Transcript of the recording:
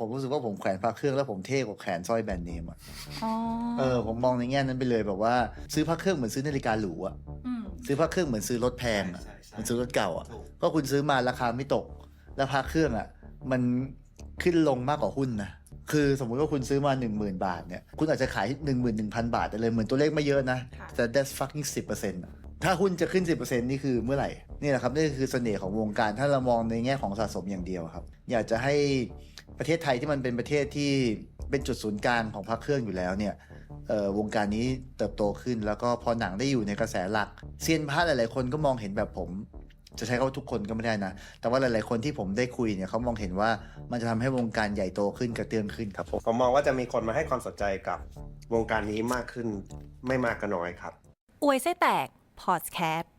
ผมรู้สึกว่าผมแขวนพระเครื่องแล้วผมเท่กว่าแขวนสร้อยแบรนด์เนมอะอ๋อเออผมมองในแง่นั้นไปเลยแบบว่า ซื้อพระเครื่องเหมือนซื้อนาฬิกาหรูอะมซื้อพระเครื่องเหมือนซื้อรถแพงอะใช่ใช่เหมือนซื้อรถเก่าอะถูกก็คุณซื้อมาราคาไม่ตก แล้วพระเครื่องอะมันขึ้นลงมากกว่าหุ้นนะคือสมมุติว่าคุณซื้อมา 1 0,000 บาทเนี่ยคุณอาจจะขาย 11,000 บาทได้เลยเหมือนตัวเลขไม่เยอะนะค่ะแต่ that's fucking 10%อะถ้าหุ้นจะขึ้น 10%นี่คือเมื่อไหร่ นี่แหละครับ นี่คือเสน่ห์ของวงการถ้าเรามองในแง่ของสะสมอย่างเดียวครับ อยากจะให้ ประเทศไทยที่มันเป็นประเทศที่เป็นจุดศูนย์กลางของพระเครื่องอยู่แล้วเนี่ยเอ่อวงการนี้เติบโตขึ้น แล้วก็พอหนังได้อยู่ในกระแสหลักเซียนพระหลายๆคนก็มองเห็นแบบผม จะใช้คำว่าทุกคนก็ไม่ได้นะ แต่ว่าหลาย ๆ คนที่ผมได้คุยเนี่ยเขามองเห็นว่ามันจะทำให้วงการใหญ่โตขึ้นกระเตื้องขึ้นครับผมผมมองว่าจะมีคนมาให้ความสนใจกับวงการนี้มากขึ้นไม่มากก็น้อยครับ อวยไส้แตกพอดแคสต์